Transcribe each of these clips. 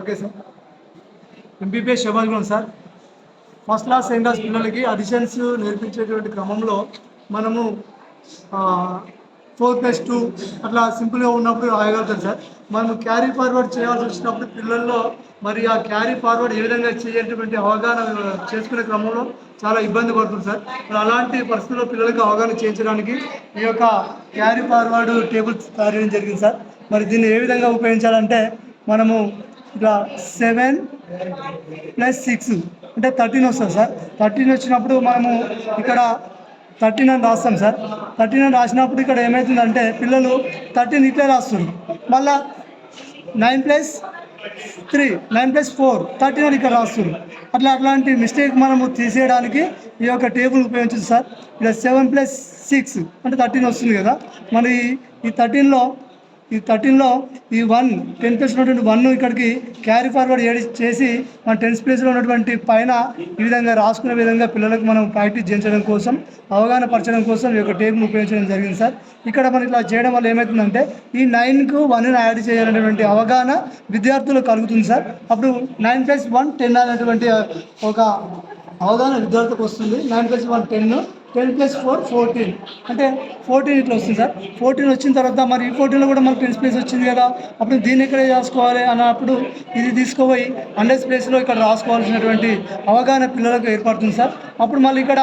Okay sir. MBBS Shabazgudem sir. First class second class పిల్లలకి additions నేర్పించేటువంటి క్రమంలో మనము ఫోర్ ప్లస్ టూ అట్లా సింపుల్గా ఉన్నప్పుడు రాయగలుగుతాం సార్. మనం క్యారీ ఫార్వర్డ్ చేయాల్సి వచ్చినప్పుడు పిల్లల్లో మరి ఆ క్యారీ ఫార్వర్డ్ ఏ విధంగా చేసేటువంటి అవగాహన చేసుకునే క్రమంలో చాలా ఇబ్బంది పడుతుంది సార్. మరి అలాంటి పరిస్థితుల్లో పిల్లలకి అవగాహన చేయించడానికి ఈ యొక్క క్యారీ ఫార్వర్డ్ టేబుల్ తయారు చేయడం జరిగింది సార్. మరి దీన్ని ఏ విధంగా ఉపయోగించాలంటే మనము ఇట్లా సెవెన్ ప్లస్ సిక్స్ అంటే థర్టీన్ వస్తుంది సార్. థర్టీన్ వచ్చినప్పుడు మనము ఇక్కడ థర్టీన్ అని రాస్తాం సార్. థర్టీన్ అని రాసినప్పుడు ఇక్కడ ఏమవుతుందంటే పిల్లలు థర్టీన్ ఇట్లే రాస్తున్నారు. మళ్ళా nine plus three nine plus four thirteen అని ఇక్కడ రాస్తున్నారు. అట్లా అట్లాంటి మిస్టేక్ మనము తీసేయడానికి ఈ యొక్క టేబుల్ ఉపయోగించచ్చు సార్. ఇక్కడ సెవెన్ ప్లస్ సిక్స్ అంటే థర్టీన్ వస్తుంది కదా. మరి ఈ థర్టీన్లో ఈ థర్టీన్లో ఈ వన్ టెన్ ప్లేస్ ఉన్నటువంటి వన్ ఇక్కడికి క్యారీ ఫార్వర్డ్ ఏడి చేసి మన టెన్త్ ప్లేస్లో ఉన్నటువంటి పైన ఈ విధంగా రాసుకునే విధంగా పిల్లలకు మనం ప్రాక్టీస్ చేయించడం కోసం అవగాహన పరచడం కోసం ఈ యొక్క టేప్ను ఉపయోగించడం జరిగింది సార్. ఇక్కడ మనం ఇట్లా చేయడం వల్ల ఏమవుతుందంటే ఈ నైన్కు వన్ యాడ్ చేయాలనేటువంటి అవగాహన విద్యార్థులకు కలుగుతుంది సార్. అప్పుడు నైన్ ప్లస్ వన్ టెన్ అనేటువంటి ఒక అవగాహన విద్యార్థులకు వస్తుంది. Nine plus one ten ten plus four fourteen. అంటే ఫోర్టీన్ ఇట్లా వస్తుంది సార్. ఫోర్టీన్ వచ్చిన తర్వాత మరి ఈ ఫోర్టీన్లో కూడా మనకు టెన్త్ ప్లేస్ వచ్చింది కదా. అప్పుడు దీన్ని ఇక్కడే రాసుకోవాలి అన్నప్పుడు ఇది తీసుకుపోయి హండ్రెడ్ ప్లేస్లో ఇక్కడ రాసుకోవాల్సినటువంటి అవగాహన పిల్లలకు ఏర్పడుతుంది సార్. అప్పుడు మళ్ళీ ఇక్కడ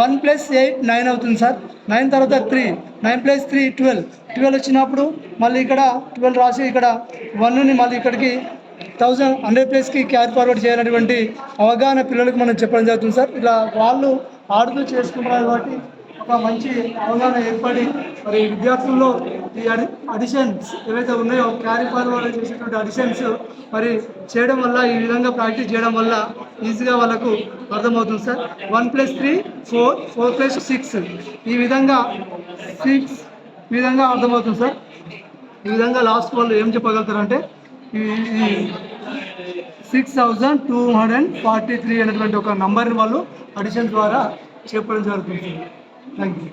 వన్ ప్లస్ ఎయిట్ నైన్ అవుతుంది సార్. నైన్ తర్వాత three nine plus three twelve. Twelve వచ్చినప్పుడు మళ్ళీ ఇక్కడ ట్వెల్వ్ రాసి ఇక్కడ వన్ని మళ్ళీ ఇక్కడికి థౌజండ్ హండ్రెడ్ ప్లేస్కి క్యారీ ఫార్వర్డ్ చేయాలనేటువంటి అవగాహన పిల్లలకు మనం చెప్పడం జరుగుతుంది సార్. ఇలా వాళ్ళు ఆడుతూ చేసుకుంటున్నారు కాబట్టి ఒక మంచి అవగాహన ఏర్పడి మరి విద్యార్థుల్లో ఈ అడి అడిషన్స్ ఏవైతే ఉన్నాయో క్యారీ ఫార్వర్డ్ చేసేటువంటి అడిషన్స్ మరి చేయడం వల్ల ఈ విధంగా ప్రాక్టీస్ చేయడం వల్ల ఈజీగా వాళ్ళకు అర్థమవుతుంది sir. One plus three four four plus six ఈ విధంగా సిక్స్ ఈ విధంగా అర్థమవుతుంది సార్. ఈ విధంగా లాస్ట్ వాళ్ళు ఏం చెప్పగలుగుతారంటే six thousand two hundred forty three అనేటువంటి ఒక నంబర్ని వాళ్ళు అడిషన్ ద్వారా చెప్పడం జరుగుతుంది. Thank you